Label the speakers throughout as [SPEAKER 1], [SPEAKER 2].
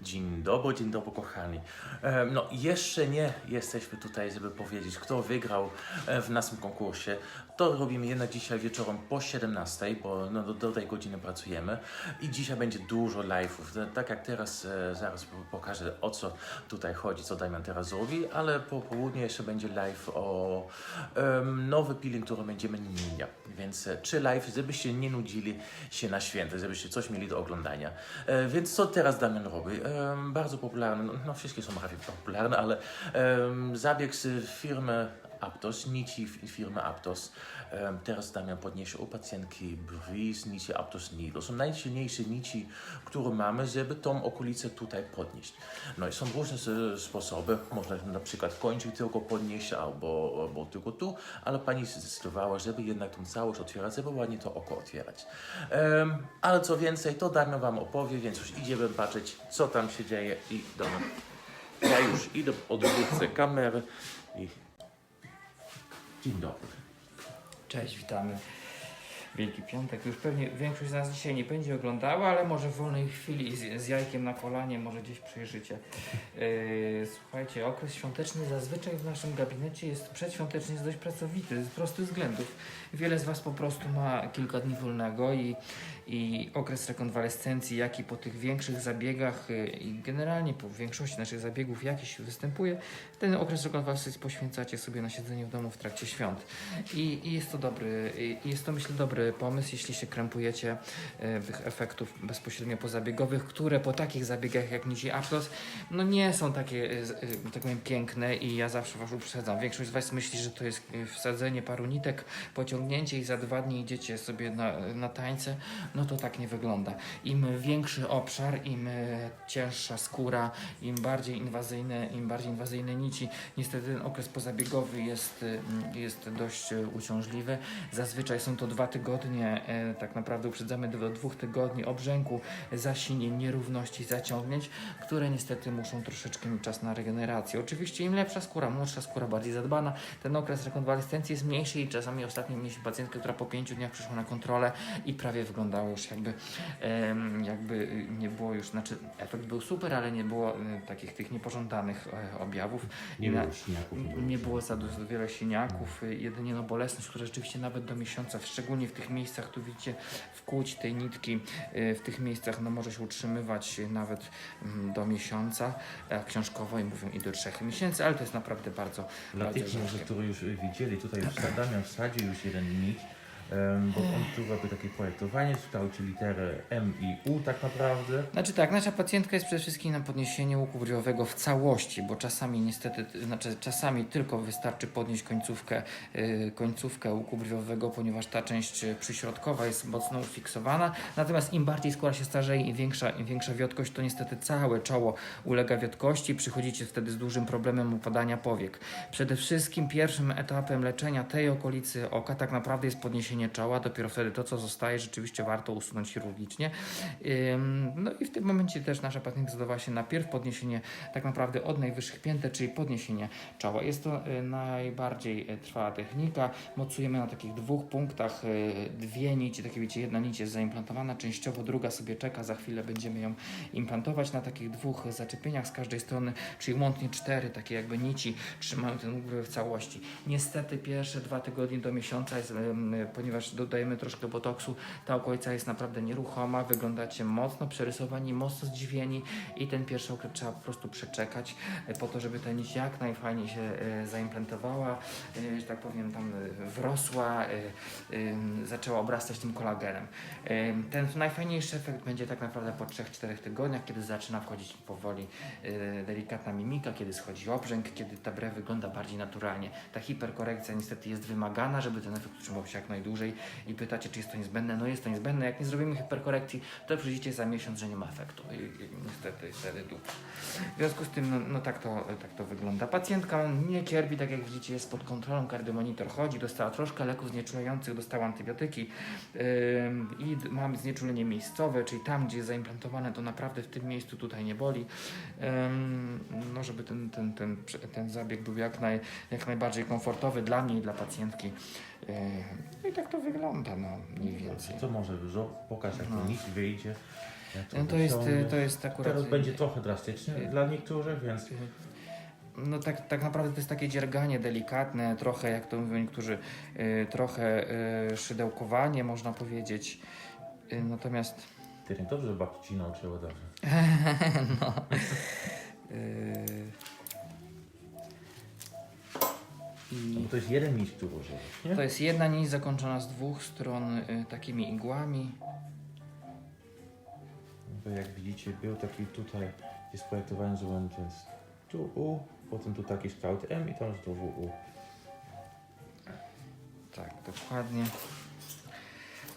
[SPEAKER 1] Dzień dobry, dzień dobry kochani. No jeszcze nie jesteśmy tutaj, żeby powiedzieć, kto wygrał e, w naszym konkursie. To robimy jednak dzisiaj wieczorem po 17, bo no, do, do tej godziny pracujemy. I dzisiaj będzie dużo live'ów. E, Tak jak teraz, e, zaraz po- pokażę o co tutaj chodzi, co Damian teraz robi, ale po południu jeszcze będzie live o em, nowy peeling, który będziemy ninja. Więc e, trzy live, żebyście nie nudzili się na święta, żebyście coś mieli do oglądania. E, więc co teraz Damian robi? Bardzo popularny, no, no wszystkie są prawie popularne, ale zabieg z firmy Aptos, nici firmy Aptos. Teraz Damian podniesie u pacjentki brwi z nici Aptos Nil. To są najsilniejsze nici, które mamy, żeby tą okolicę tutaj podnieść. No i są różne sposoby. Można na przykład kończyk tylko podnieść albo, albo tylko tu, ale pani zdecydowała, żeby jednak tą całość otwierać, żeby ładnie to oko otwierać. Em, ale co więcej, to Damian Wam opowie, więc już idziemy patrzeć, co tam się dzieje i dobra. Ja już idę, odwrócę kamerę i... Dzień dobry.
[SPEAKER 2] Cześć, witamy. Wielki Piątek. Już pewnie większość z nas dzisiaj nie będzie oglądała, ale może w wolnej chwili z, z jajkiem na kolanie może gdzieś przejrzycie. Yy, słuchajcie, okres świąteczny zazwyczaj w naszym gabinecie jest przedświąteczny, jest dość pracowity z prostych względów. Wiele z Was po prostu ma kilka dni wolnego i, i okres rekonwalescencji, jak i po tych większych zabiegach yy, i generalnie po większości naszych zabiegów jakiś występuje, ten okres rekonwalescencji poświęcacie sobie na siedzenie w domu w trakcie świąt. I, i jest to dobry, i jest to myślę dobry pomysł, jeśli się krępujecie e, tych efektów bezpośrednio pozabiegowych, które po takich zabiegach jak Nici Aptos, no nie są takie, e, e, tak powiem, piękne i ja zawsze was uprzedzam. Większość z was myśli, że to jest wsadzenie paru nitek, pociągnięcie i za dwa dni idziecie sobie na, na tańce, no to tak nie wygląda. Im większy obszar, im cięższa skóra, im bardziej inwazyjne, im bardziej inwazyjne nici, niestety ten okres pozabiegowy jest, jest dość uciążliwy. Zazwyczaj są to dwa tygodnie, e, tak naprawdę uprzedzamy do dwóch tygodni obrzęku, zasinień, nierówności, zaciągnięć, które niestety muszą troszeczkę mieć czas na regenerację. Oczywiście im lepsza skóra, młodsza skóra, bardziej zadbana, ten okres rekonwalescencji jest mniejszy i czasami ostatnio mieliśmy pacjentkę, która po pięciu dniach przyszła na kontrolę i prawie wyglądało już jakby, jakby y, nie było już, znaczy efekt był super, ale nie było y, takich tych niepożądanych e, objawów.
[SPEAKER 1] Nie było śniaków, nie było
[SPEAKER 2] nie było za dużo wiele siniaków, y, jedynie no bolesność, która rzeczywiście nawet do miesiąca, szczególnie w tych miejscach, tu widzicie, wkłuć tej nitki, y, w tych miejscach no może się utrzymywać nawet mm, do miesiąca, a książkowo i mówią i do trzech miesięcy, ale to jest naprawdę bardzo,
[SPEAKER 1] Dla
[SPEAKER 2] bardzo
[SPEAKER 1] tych, którzy już widzieli, tutaj Damian wsadził już jeden em, bo on tu robi takie projektowanie, kształci literę M i U tak naprawdę.
[SPEAKER 2] Znaczy tak, nasza pacjentka jest przede wszystkim na podniesienie łuku brwiowego w całości, bo czasami niestety, znaczy czasami tylko wystarczy podnieść końcówkę, yy, końcówkę łuku brwiowego, ponieważ ta część y, przyśrodkowa jest mocno ufiksowana. Natomiast im bardziej skóra się starzeje, im większa, im większa wiotkość, to niestety całe czoło ulega wiotkości. Przychodzicie wtedy z dużym problemem upadania powiek. Przede wszystkim pierwszym etapem leczenia tej okolicy oka tak naprawdę jest podniesienie czoła. Dopiero wtedy to, co zostaje, rzeczywiście warto usunąć chirurgicznie. No i w tym momencie też nasza pacjentka zdecydowała się na pierw podniesienie tak naprawdę od najwyższych pięter, czyli podniesienie czoła. Jest to y, najbardziej y, trwała technika. Mocujemy na takich dwóch punktach y, dwie nici, takie wiecie, jedna nić jest zaimplantowana częściowo, druga sobie czeka, za chwilę będziemy ją implantować na takich dwóch zaczepieniach z każdej strony, czyli łącznie cztery takie jakby nici trzymają ten w całości. Niestety pierwsze dwa tygodnie do miesiąca, jest, ponieważ dodajemy troszkę botoksu, ta okolica jest naprawdę nieruchoma, wyglądacie mocno przerysowani, mocno zdziwieni i ten pierwszy okres trzeba po prostu przeczekać e, po to, żeby ta nić jak najfajniej się e, zaimplantowała, e, że tak powiem tam wrosła, zaczęła obrastać tym kolagenem. Em, Ten najfajniejszy efekt będzie tak naprawdę po 3-4 tygodniach, kiedy zaczyna wchodzić powoli delikatna mimika, kiedy schodzi obrzęk, kiedy ta brew wygląda bardziej naturalnie. Ta hiperkorekcja niestety jest wymagana, żeby ten efekt utrzymał się jak najdłużej i pytacie, czy jest to niezbędne? No jest to niezbędne. Jak nie zrobimy hiperkorekcji, to przyjdziecie za miesiąc, że nie ma efektu i, i niestety wtedy dupa. W związku z tym, no, no tak, to, tak to wygląda. Pacjentka nie cierpi, tak jak widzicie, jest pod kontrolą, kardiomonitor chodzi, dostała troszkę leków znieczulających, dostała antybiotyki ym, i mamy znieczulenie miejscowe, czyli tam, gdzie jest zaimplantowane, to naprawdę w tym miejscu tutaj nie boli. Ym, no, żeby ten, ten, ten, ten zabieg był jak, naj, jak najbardziej komfortowy dla mnie i dla pacjentki. Ym, No i tak to wygląda, no mniej więcej.
[SPEAKER 1] Co może, żo- pokaż jak to
[SPEAKER 2] No.
[SPEAKER 1] nikt wyjdzie. nie?
[SPEAKER 2] No to jest, to jest akurat...
[SPEAKER 1] Teraz będzie trochę drastycznie
[SPEAKER 2] y,
[SPEAKER 1] dla niektórych, więc
[SPEAKER 2] No tak, tak naprawdę to jest takie dzierganie delikatne, trochę jak to mówią niektórzy, y, trochę y, szydełkowanie można powiedzieć. Natomiast
[SPEAKER 1] ty nie dobrze babci ci dobrze.
[SPEAKER 2] no,
[SPEAKER 1] No bo to jest jeden miś, który używasz, nie?
[SPEAKER 2] to jest jedna nić zakończona z dwóch stron y, takimi igłami.
[SPEAKER 1] Bo jak widzicie, był taki tutaj, jest projektowany, że on jest tu U, potem tu taki kształt M i tam znowu U.
[SPEAKER 2] Tak, dokładnie.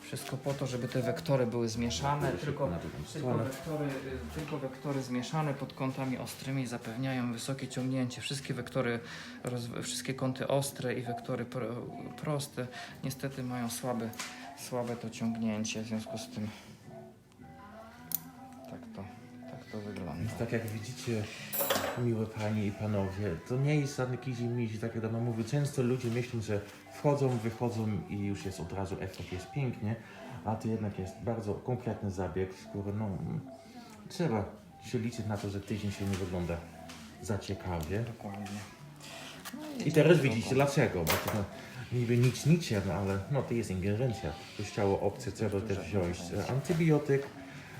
[SPEAKER 2] Wszystko po to, żeby te wektory były zmieszane, tylko Tylko wektory, tylko wektory zmieszane pod kątami ostrymi zapewniają wysokie ciągnięcie. Wszystkie wektory, wszystkie kąty ostre i wektory pro, proste niestety mają słabe, słabe to ciągnięcie. W związku z tym tak to, tak to wygląda.
[SPEAKER 1] Więc tak jak widzicie, miłe panie i panowie, to nie jest żadny kizi mizi, tak jak Adam mówił. Często ludzie myślą, że wchodzą, wychodzą i już jest od razu efekt, jest pięknie, a to jednak jest bardzo konkretny zabieg, który no, trzeba się liczyć na to, że tydzień się nie wygląda za ciekawie.
[SPEAKER 2] Dokładnie. No
[SPEAKER 1] I teraz widzicie dlaczego, bo to no, niby nic niczym, ale no to jest ingerencja. To ciało obce, trzeba też wziąć e, antybiotyk.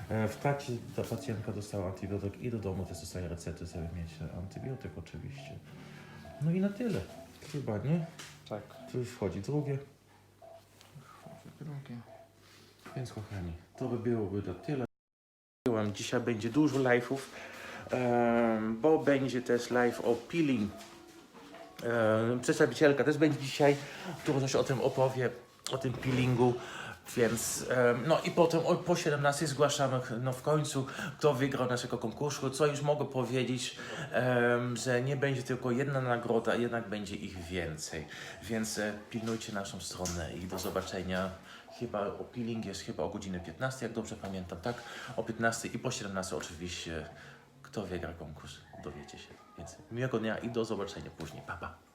[SPEAKER 1] E, W trakcie ta pacjentka dostała antybiotyk i do domu też dostaje receptę, żeby mieć antybiotyk oczywiście. No i na tyle. Chyba, nie?
[SPEAKER 2] Tak.
[SPEAKER 1] Tu już wchodzi drugie,
[SPEAKER 2] Drugie.
[SPEAKER 1] więc kochani, to by byłoby na tyle. Dzisiaj będzie dużo live'ów, bo będzie też live o peeling. Przedstawicielka też będzie dzisiaj, która coś o tym opowie, o tym peelingu. Więc no i potem po 17 zgłaszamy no w końcu, kto wygrał naszego konkursu. Co już mogę powiedzieć, że nie będzie tylko jedna nagroda, jednak będzie ich więcej. Więc e, pilnujcie naszą stronę i do zobaczenia. Chyba o peeling jest chyba o godzinie 15, jak dobrze pamiętam, tak? O 15 i po 17 oczywiście. Kto wygra konkurs, dowiecie się. Więc miłego dnia i do zobaczenia później. Pa, pa.